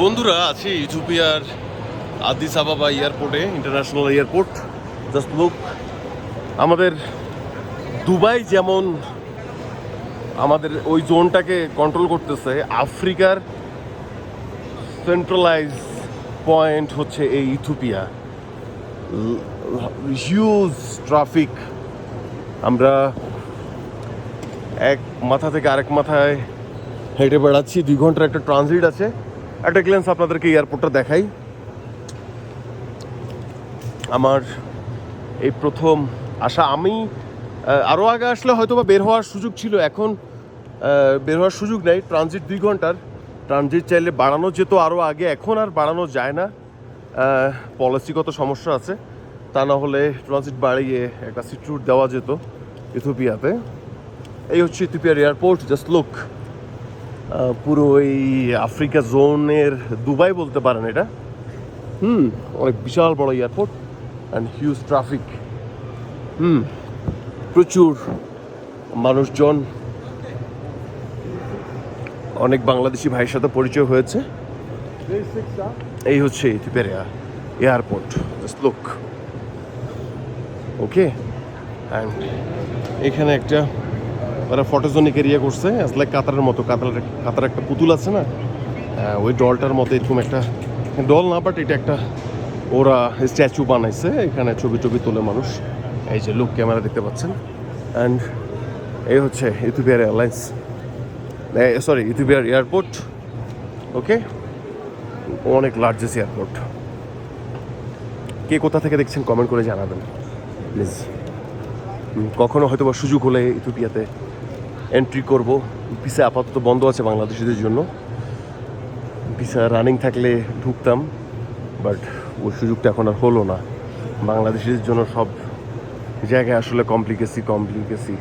বন্ধুরা, আছি ইথিওপিয়ার আদিস আবাবা এয়ারপোর্টে ইন্টারন্যাশনাল এয়ারপোর্ট জাস্ট লুক আমাদের দুবাই যেমন আমাদের ওই জোনটাকে কন্ট্রোল করতেছে, আফ্রিকার সেন্ট্রালাইজ পয়েন্ট হচ্ছে এই ইথিওপিয়া হিউজ ট্রাফিক আমরা এক মাথা থেকে আরেক মাথায় হেঁটে বেড়াচ্ছি, দুই ঘণ্টার একটা ট্রানজিট আছে। একটা গ্লেন্স আপনাদেরকে এয়ারপোর্টটা দেখাই। আমার এই প্রথম আসা আমি আরও আগে আসলে হয়তো বা বের হওয়ার সুযোগ ছিল, এখন বের হওয়ার সুযোগ নেই। ট্রানজিট দুই ঘণ্টার। ট্রানজিট চাইলে বাড়ানো যেত আরও আগে, এখন আর বাড়ানো যায় না। পলিসিগত সমস্যা আছে। তা না হলে ট্রানজিট বাড়িয়ে একটা সিট রুট দেওয়া যেত ইথিওপিয়াতে এই হচ্ছে ইথিওপিয়ার এয়ারপোর্ট জাস্ট লুক পুরো এই আফ্রিকা জোনের দুবাই বলতে পারেন এটা। হুম, অনেক বিশাল বড় airport and huge traffic hmm, প্রচুর মানুষজন। অনেক বাংলাদেশি ভাইয়ের সাথে পরিচয় হয়েছে। এই হচ্ছে ইথিওপিয়ার এয়ারপোর্ট জাস্ট ওকে অ্যান্ড এখানে একটা ওরা ফটোজনিক এরিয়া করছে লাইক কাতারের মতো কাতার কাতার একটা পুতুল আছে না? ওই ডলটার মতো এরকম একটা ডল না বাট এটা একটা ওরা স্ট্যাচু বানাইছে, এখানে ছবি টবি তোলে মানুষ। এই যে লোক ক্যামেরা দেখতে পাচ্ছেন। অ্যান্ড এই হচ্ছে ইথিওপিয়ার এয়ারলাইন্স সরি ইথিওপিয়ার এয়ারপোর্ট ওকে অনেক লার্জেস্ট এয়ারপোর্ট কে কোথা থেকে দেখছেন কমেন্ট করে জানাবেন। প্লিজ কখনো হয়তো বা সুযোগ হলে ইথিওপিয়াতে এন্ট্রি করব। ভিসা আপাতত বন্ধ আছে বাংলাদেশিদের জন্য। ভিসা রানিং থাকলে ঢুকতাম বাট ওই সুযোগটা এখন আর হলো না। বাংলাদেশিদের জন্য সব জায়গায় আসলে কমপ্লিকেসি কমপ্লিকেসি